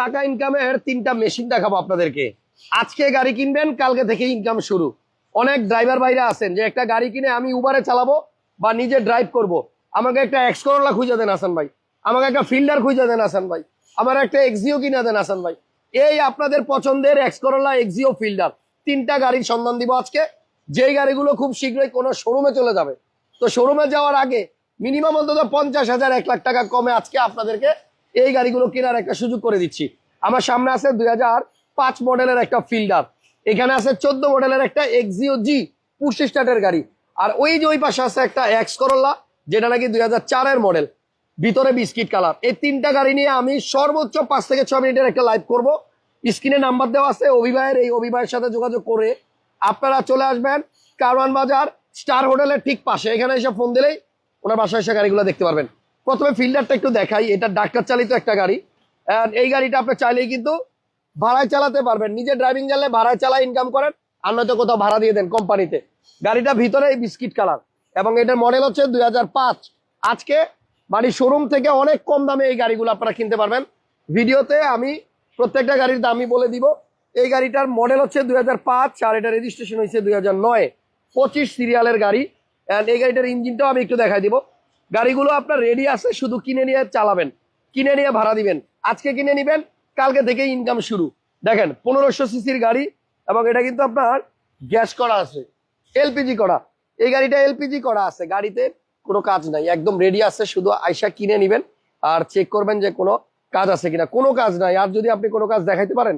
টাকা ইনকামের তিনটা মেশিন দেখাবো আপনাদেরকে। আজকে গাড়ি কিনবেন, কালকে থেকে ইনকাম শুরু। অনেক ড্রাইভার ভাইরা আছেন যে একটা গাড়ি কিনে আমি উবারে চালাবো বা নিজে ড্রাইভ করব। আমাকে একটা এক্স করোলা খুঁজে দেন আসান ভাই। আমাকে একটা ফিল্ডার খুঁজে দেন আসান ভাই। আমার একটা এক্সিও কিনে দেন আসান ভাই। এই আপনাদের পছন্দের এক্স করোলা এক্সিও ফিল্ডার তিনটা গাড়ির সন্ধান দিব আজকে। যেই গাড়িগুলো খুব শীঘ্রই কোনো শোরুমে চলে যাবে। তো শোরুমে যাওয়ার আগে মিনিমাম অন্তত পঞ্চাশ হাজার, এক লাখ টাকা কমে আজকে আপনাদেরকে এই গাড়িগুলো কেনার একটা সুযোগ করে দিচ্ছি। আমার সামনে আছে দুই পাঁচ মডেলের একটা ফিল্ডার এখানে আছে চোদ্দ মডেলের একটা এক্সিও জি পুশ স্টার্টের গাড়ি। আর ওই যে ওই পাশে আছে একটা এক্স করোলা যেটা নাকি দুই চারের মডেল ভিতরে বিস্কিট কালার এই তিনটা গাড়ি নিয়ে আমি সর্বোচ্চ পাঁচ থেকে ছ মিনিটের একটা লাইভ করব। স্ক্রিনে নাম্বার দেওয়া আছে অভিবাহের এই অভিবাহের সাথে যোগাযোগ করে আপনারা চলে আসবেন কারওয়ান বাজার স্টার হোটেলের ঠিক পাশে। এখানে এসে ফোন দিলেই ওনার বাসায় এসে গাড়িগুলো দেখতে পারবেন। প্রথমে ফিল্ডারটা একটু দেখাই, এটা ডাক্তার চালিত একটা গাড়ি। এই গাড়িটা আপনি চাইলেই কিন্তু ভাড়ায় চালাতে পারবেন। নিজে ড্রাইভিং জানলে ভাড়ায় চালা ইনকাম করেন, আর নয়তো কোথাও ভাড়া দিয়ে দেন কোম্পানিতে গাড়িটা ভিতরে এই বিস্কিট কালার এবং এটার মডেল হচ্ছে দুই হাজার পাঁচ। আজকে বাড়ির শোরুম থেকে অনেক কম দামে এই গাড়িগুলো আপনারা কিনতে পারবেন। ভিডিওতে আমি প্রত্যেকটা গাড়ির দামই বলে দিব। এই গাড়িটার মডেল হচ্ছে দুই হাজার পাঁচ, আর এটা রেজিস্ট্রেশন হয়েছে দুই হাজার নয়। পঁচিশ সিরিয়ালের গাড়ি। এই গাড়িটার ইঞ্জিনটাও আমি একটু দেখাই দিব। গাড়িগুলো আপনার রেডি আছে, শুধু কিনে নিয়ে চালাবেন, কিনে নিয়ে ভাড়া দিবেন। আজকে কিনে নিবেন, কালকে থেকে ইনকাম শুরু। দেখেন, পনেরোশো সিসির গাড়ি এবং এটা কিন্তু আপনার গ্যাস করা আছে এলপিজি করা। এই গাড়িটা এলপিজি করা আছে, গাড়িতে কোনো কাজ নাই, একদম রেডি আছে, শুধু আইসা কিনে নিবেন আর চেক করবেন যে কোনো কাজ আছে কিনা। কোনো কাজ নাই, আর যদি আপনি কোনো কাজ দেখাইতে পারেন,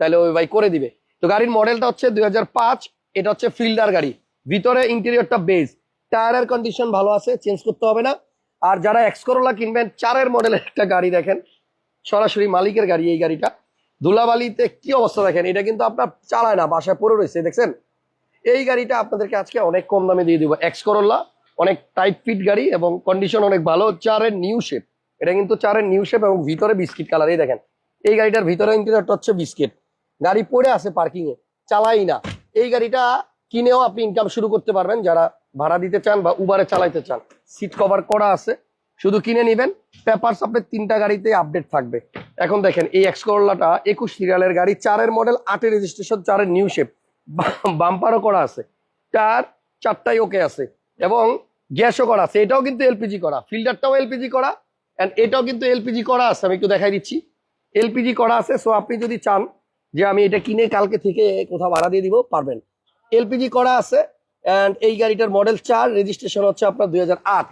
তাহলে ওই ভাই করে দিবে। তো গাড়ির মডেলটা হচ্ছে দুই হাজার পাঁচ, এটা হচ্ছে ফিল্ডার গাড়ি, ভিতরে ইন্টেরিয়রটা বেজ টায়ারের কন্ডিশন ভালো আছে চেঞ্জ করতে হবে না। আর যারা এক্সকরোলা কিনবেন, চারের মডেলের একটা গাড়ি দেখেন। সরাসরি মালিকের গাড়ি এই গাড়িটা। ধুলাবালিতে কি অবস্থা দেখেন? এটা কিন্তু আপনার চালায় না, বাসায় পড়ে রয়েছে, দেখছেন? এই গাড়িটা আপনাদেরকে আজকে অনেক কম দামে দিয়ে দিব। এক্স করোলা অনেক টাইট ফিট গাড়ি এবং কন্ডিশন অনেক ভালো। চারের নিউ শেপ এটা কিন্তু চারের নিউ শেপ এবং ভিতরে বিস্কিট কালার এই দেখেন। এই গাড়িটার ভিতরে ইন্টেরিয়রটা হচ্ছে বিস্কিট গাড়ি পড়ে আছে পার্কিং এ চালাই না। এই গাড়িটা কিনেও আপনি ইনকাম শুরু করতে পারবেন, যারা ভাড়া দিতে চান বা উবারে চালাইতে চান। সিট কভার করা আছে, শুধু কিনে নিবেন। পেপারস আপনার তিনটা গাড়িতে আপডেট থাকবে। এখন দেখেন, এই এক্স করোলাটা একুশ সিরিয়ালের গাড়ি, চারের মডেল আটের রেজিস্ট্রেশন চারের নিউ শেপ বাম্পারও করা আছে। টার চারটাই ওকে আছে। এবং গ্যাসও করা আছে। এটাও কিন্তু এলপিজি করা। ফিল্টারটাও এলপিজি করা। অ্যান্ড এটাও কিন্তু এলপিজি করা আছে। আমি একটু দেখাই দিচ্ছি। এলপিজি করা আছে। সো আপনি যদি চান যে আমি এটা কিনে কালকে থেকে কোথাও ভাড়া দিয়ে দিব, পারবেন। এলপিজি করা আছে অ্যান্ড এই গাড়িটার মডেল চার রেজিস্ট্রেশন হচ্ছে আপনার দু হাজার আট।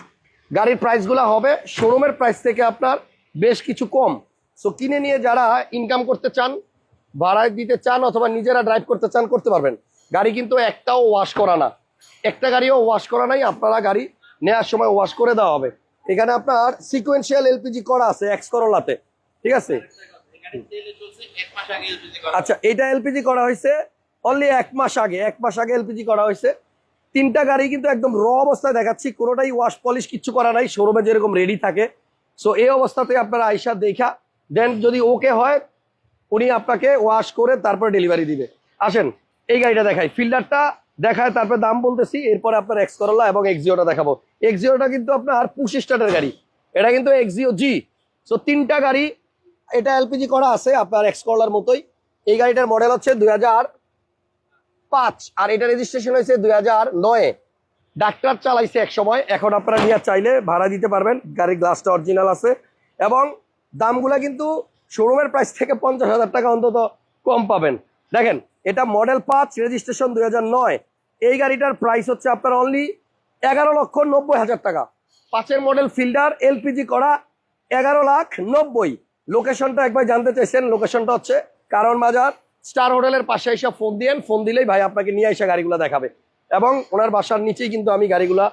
গাড়ির প্রাইসগুলো হবে শোরুমের প্রাইস থেকে আপনার বেশ কিছু কম। সো কিনে নিয়ে যারা ইনকাম করতে চান ভাড়ায় দিতে চান অথবা নিজেরা ড্রাইভ করতে চান করতে পারবেন। গাড়ি কিন্তু একটাও ওয়াশ করা না। একটা গাড়িও ওয়াশ করা নাই আপনারা গাড়ি নেওয়ার সময় ওয়াশ করে দেওয়া হবে। এখানে আপনার সিকোয়েন্সিয়াল এলপিজি করা আছে এক্স করোলাতে। ঠিক আছে? আচ্ছা এটা এলপিজি করা হয়েছে অনলি এক মাস আগে, এক মাস আগে এলপিজি করা হয়েছে। তিনটা গাড়ি কিন্তু একদম র অবস্থায় দেখাচ্ছি, কোনোটাই ওয়াশ পলিশ কিচ্ছু করা নাই শোরুমে যেরকম রেডি থাকে। সো এই অবস্থাতে আপনারা আইসা দেখা দেন যদি ওকে হয়, উনি আপনাকে ওয়াশ করে তারপর ডেলিভারি দিবে। আসেন, এই গাড়িটা দেখাই। ফিল্ডারটা দেখায়, তারপর দাম বলতেছি, এরপরে আপনার এক্স করোলা এবং এক্সিওটা দেখাবো। এক্সিওটা কিন্তু আপনার পুশ স্টার্টের গাড়ি। এটা কিন্তু এক্সিও জি সো তিনটা গাড়ি, এটা এলপিজি করা আছে আপনার এক্স করলার মতোই। এই গাড়িটার মডেল হচ্ছে দুই হাজার পাঁচ, আর এটা রেজিস্ট্রেশন হয়েছে দুই হাজার নয়ে। ডাক্তার চালাইছে এক সময়, এখন আপনারা নিয়ে চাইলে ভাড়া দিতে পারবেন, গাড়ির গ্লাসটা অরিজিনাল আছে। এবং দামগুলা কিন্তু শোরুমের প্রাইস থেকে পঞ্চাশ হাজার টাকা অন্তত কম পাবেন। দেখেন, এটা মডেল পাঁচ রেজিস্ট্রেশন দুই হাজার নয়। এই গাড়িটার প্রাইস হচ্ছে আপনার অনলি এগারো লক্ষ নব্বই হাজার টাকা। পাঁচের মডেল ফিল্ডার এলপিজি করা, এগারো লাখ নব্বই। লোকেশনটা একবার জানতে চাইছেন লোকেশনটা হচ্ছে কারণ বাজার। স্টার হোটেলের পাশে এসে ফোন দিয়েন। ফোন দিলেই ভাই আপনাকে নিয়ে এসে গাড়িগুলো দেখাবে। এবং ওনার বাসার নিচেই কিন্তু আমি গাড়িগুলা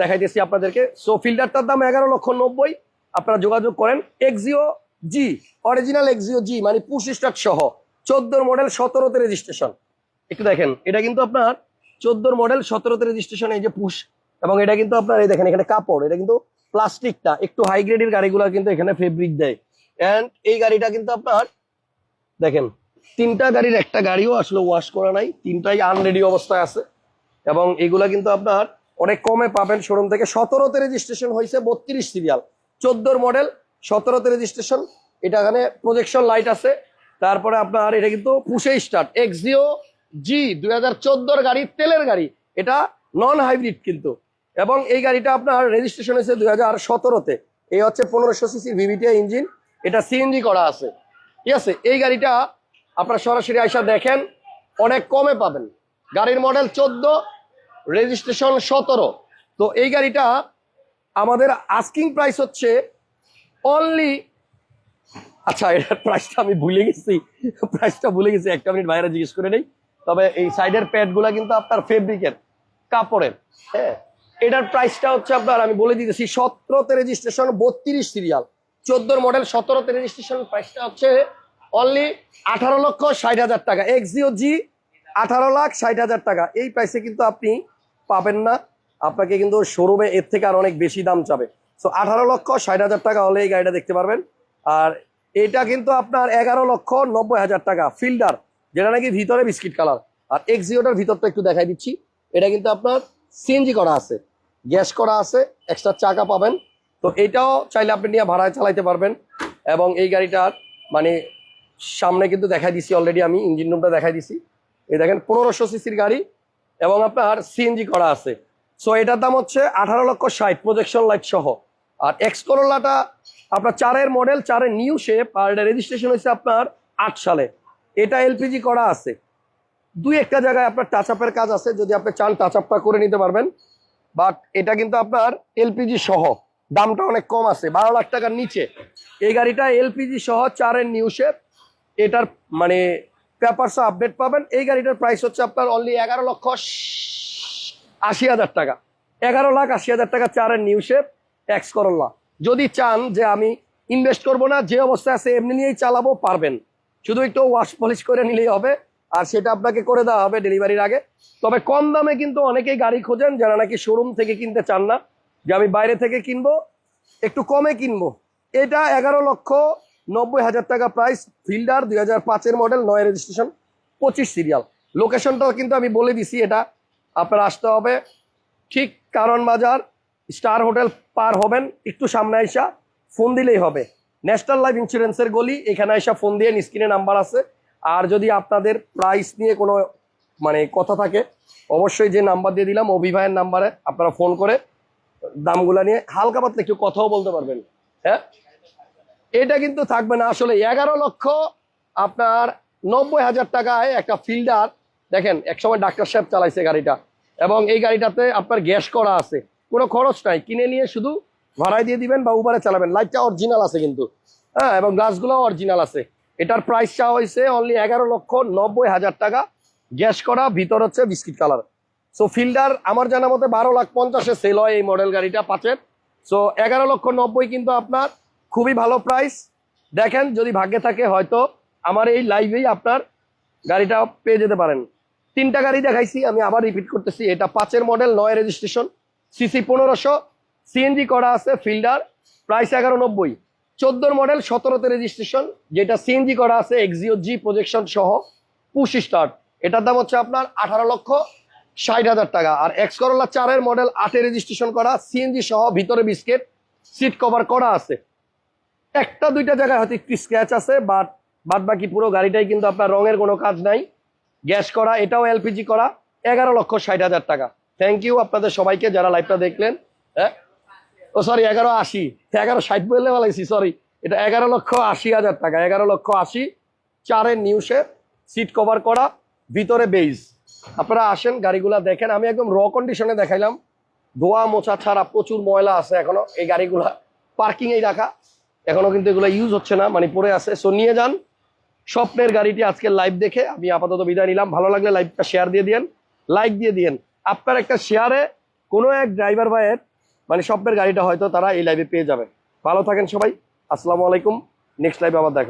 দেখাইতেছি আপনাদেরকে। সো ফিল্ডারটার দাম এগারো লক্ষ নব্বই। আপনারা যোগাযোগ করেন। Axio G original Axio G মানে পুশ স্টক সহ। চোদ্দোর মডেল সতেরোতে রেজিস্ট্রেশন একটু দেখেন, এটা কিন্তু আপনার চোদ্দোর মডেল সতেরোতে রেজিস্ট্রেশন এই যে পুশ এবং এটা কিন্তু আপনার, এই দেখেন, এখানে কাপড়। এটা কিন্তু প্লাস্টিকটা একটু হাই গ্রেডের গাড়িগুলো কিন্তু এখানে ফেব্রিক দেয়। অ্যান্ড এই গাড়িটা কিন্তু আপনার, দেখেন তিনটা গাড়ির একটা গাড়িও আসলে ওয়াশ করা নাই, তিনটাই আনরেডি অবস্থায় আছে। এবং এগুলা কিন্তু আপনার অনেক কমে পাবেন শোরুম থেকে। সতেরোতে রেজিস্ট্রেশন হয়েছে বত্রিশ সিরিয়াল চোদ্দোর মডেল সতেরোতে রেজিস্ট্রেশন এটা এখানে প্রজেকশন লাইট আছে। তারপরে আপনার এটা কিন্তু পুষে স্টার্ট এক্সিও জি দুই হাজার গাড়ি, তেলের গাড়ি। এটা নন হাইব্রিড কিন্তু। এবং এই গাড়িটা আপনার রেজিস্ট্রেশন হয়েছে দুই হাজার সতেরোতে। এই হচ্ছে পনেরোশো সিসির ভিভিটিআই ইঞ্জিন এটা সিএনজি করা আছে। ঠিক আছে? এই গাড়িটা আপনারা সরাসরি আইসা দেখেন, অনেক কমে পাবেন। গাড়ির মডেল চোদ্দ রেজিস্ট্রেশন সতেরো। তো এই গাড়িটা আমাদের আস্কিং প্রাইস হচ্ছে অনলি আচ্ছা এটার প্রাইসটা আমি ভুলে গেছি। প্রাইসটা ভুলে গেছি, একটা মিনিট বাইরে জিজ্ঞেস করে নেই। তবে এই সাইডের প্যাডগুলা কিন্তু আপনার ফেব্রিকের কাপড়ের হ্যাঁ? এটার প্রাইসটা হচ্ছে আপনার, আমি বলে দিতেছি, সতেরোতে রেজিস্ট্রেশন বত্রিশ সিরিয়াল চোদ্দোর মডেল সতেরোতে রেজিস্ট্রেশন প্রাইসটা হচ্ছে অনলি আঠারো লক্ষ ষাট হাজার টাকা। এক্সিও জি আঠারো লাখ ষাট হাজার টাকা। এই প্রাইসে কিন্তু আপনি পাবেন না। আপনাকে কিন্তু শোরুমে এর থেকে আর অনেক বেশি দাম চাবে। সো আঠারো লক্ষ ষাট হাজার টাকা হলে এই গাড়িটা দেখতে পারবেন। আর এটা কিন্তু আপনার এগারো লক্ষ নব্বই হাজার টাকা। ফিল্ডার যেটা নাকি ভিতরে বিস্কিট কালার। আর এক্সিওটার ভিতরটা একটু দেখাই দিচ্ছি। এটা কিন্তু আপনার সিএনজি করা আছে। গ্যাস করা আছে এক্সট্রা চাকা পাবেন। তো এটাও চাইলে আপনি নিয়ে ভাড়ায় চালাইতে পারবেন। এবং এই গাড়িটার মানে সামনে কিন্তু দেখাই দিছি অলরেডি আমি ইঞ্জিন রুমটা দেখাই দিছি। এই দেখেন, পনেরোশো সিসির গাড়ি এবং আপনার সিএনজি করা আছে। সো এটার দাম হচ্ছে আঠারো লক্ষ ষাট প্রজেকশন লাইট সহ। আর এক্স করোলাটা আপনার চারের মডেল চারের নিউ শেপ আর এটা রেজিস্ট্রেশন হয়েছে আপনার আট সালে। এটা এলপিজি করা আছে। দুই একটা জায়গায় আপনার টাচ আপের কাজ আছে, যদি আপনি চান টাচ আপটা করে নিতে পারবেন। বাট এটা কিন্তু আপনার এলপিজি সহ। দামটা অনেক কম আছে, বারো লাখ টাকার নিচে। এই গাড়িটা এলপিজি সহ, চারের নিউ শেপ এটার মানে পেপারস আপডেট পাবেন। এই গাড়িটার প্রাইস হচ্ছে আপনার অনলি এগারো লক্ষ আশি হাজার টাকা। এগারো লাখ আশি হাজার টাকা চারের নিউ শেপ ট্যাক্স করল্লা যদি চান যে আমি ইনভেস্ট করব না, যে অবস্থায় আছে এমনি নিয়েই চালাবো, পারবেন। শুধু একটু ওয়াশ পলিশ করে নিলেই হবে, আর সেটা আপনাকে করে দেওয়া হবে ডেলিভারির আগে। তবে কম দামে কিন্তু অনেকেই গাড়ি খোঁজেন যারা নাকি শোরুম থেকে কিনতে চান না। যে আমি বাইরে থেকে কিনবো, একটু কমে কিনবো। এটা এগারো লক্ষ নব্বই হাজার টাকা প্রাইস ফিল্ডার দুই হাজার পাঁচের মডেল নয় রেজিস্ট্রেশন পঁচিশ সিরিয়াল লোকেশনটাও কিন্তু আমি বলে দিছি এটা, আপনার আসতে হবে। ঠিক কারণ বাজার, স্টার হোটেল পার হবেন, একটু সামনে আইসা ফোন দিলেই হবে। ন্যাশনাল লাইফ ইন্স্যুরেন্সের গলি, এখানে আইসা ফোন দিয়ে স্ক্রিনে নাম্বার আছে। আর যদি আপনাদের প্রাইস নিয়ে কোনো মানে কথা থাকে, অবশ্যই যে নাম্বার দিয়ে দিলাম অভিভায়ের নাম্বারে আপনারা ফোন করে দামগুলা নিয়ে, হালকা পাতলা একটু কথাও বলতে পারবেন। হ্যাঁ? এটা কিন্তু থাকবে না। আসলে এগারো লক্ষ আপনার নব্বই হাজার টাকায় একটা ফিল্ডার, দেখেন, একসময় ডাক্তার সাহেব চালাইছে গাড়িটা এবং এই গাড়িটাতে আপনার গ্যাস করা আছে। কোনো খরচ নাই, কিনে নিয়ে শুধু ভাড়ায় দিয়ে দিবেন বা উবারে চালাবেন। লাইটটা অরিজিনাল আছে কিন্তু। হ্যাঁ এবং গ্লাসগুলো অরিজিনাল আছে। এটার প্রাইস চাওয়া হয়েছে অনলি এগারো লক্ষ নব্বই হাজার টাকা। গ্যাস করা, ভিতর হচ্ছে বিস্কিট কালার। সো ফিল্ডার আমার জানা মতে বারো লাখ পঞ্চাশে সেল হয় এই মডেল গাড়িটা পাঁচের। সো এগারো লক্ষ নব্বই কিন্তু আপনার খুবই ভালো প্রাইস দেখেন, যদি ভাগ্যে থাকে, হয়তো আমার এই লাইভেই আপনার গাড়িটা পেয়ে যেতে পারেন। তিনটা গাড়ি দেখাইছি, আমি আবার রিপিট করতেছি। এটা পাঁচের মডেল নয় রেজিস্ট্রেশন সিসি পনেরোশো। সিএনজি করা আছে ফিল্ডার প্রাইস এগারো নব্বই। চোদ্দোর মডেল সতেরোতে রেজিস্ট্রেশন যেটা সিএনজি করা আছে এক্সিও জি প্রজেকশন সহ পুশ স্টার্ট এটার দাম হচ্ছে আপনার আঠারো লক্ষ ষাট হাজার টাকা। আর এক্স করোলা চারের মডেল আটে রেজিস্ট্রেশন করা সিএনজি সহ, ভিতরে বিস্কেট সিট কভার করা আছে। একটা, দুইটা জায়গায় হয়তো একটু স্ক্র্যাচ আছে বাট বাদ বাকি পুরো গাড়িটাই কিন্তু আপনার রঙের কোনো কাজ নাই। গ্যাস করা, এটাও এলপিজি করা, এগারো লক্ষ ষাট হাজার টাকা। থ্যাংক ইউ আপনাদের সবাইকে যারা লাইভটা দেখলেন। হ্যাঁ? ও সরি এগারো আশি। এগারো ষাট বললে বলাইছি সরি এটা এগারো লক্ষ আশি হাজার টাকা, এগারো লক্ষ আশি। চারের নিউসে সিট কভার করা, ভিতরে বেইজ আপনারা আসেন, গাড়িগুলা দেখেন। আমি একদম র কন্ডিশনে দেখাইলাম। ধোয়া মোছা ছাড়া প্রচুর ময়লা আছে এখনও। এই গাড়িগুলা পার্কিং এই রাখা। এখনও কিন্তু এগুলো ইউজ হচ্ছে না মানে পড়ে আছে। সো নিয়ে যান। স্বপ্নের গাড়িটি আজকে লাইভ দেখে আমি আপাতত বিদায় নিলাম। ভালো লাগলে লাইভটা শেয়ার দিয়ে দিয়েন লাইক দিয়ে দিয়েন। আপনার একটা শেয়ারে কোনো এক ড্রাইভার ভাইয়ের মানে স্বপ্নের গাড়িটা হয়তো তারা এই লাইভে পেয়ে যাবে। ভালো থাকেন সবাই। আসসালামু আলাইকুম। নেক্সট লাইভে আবার দেখা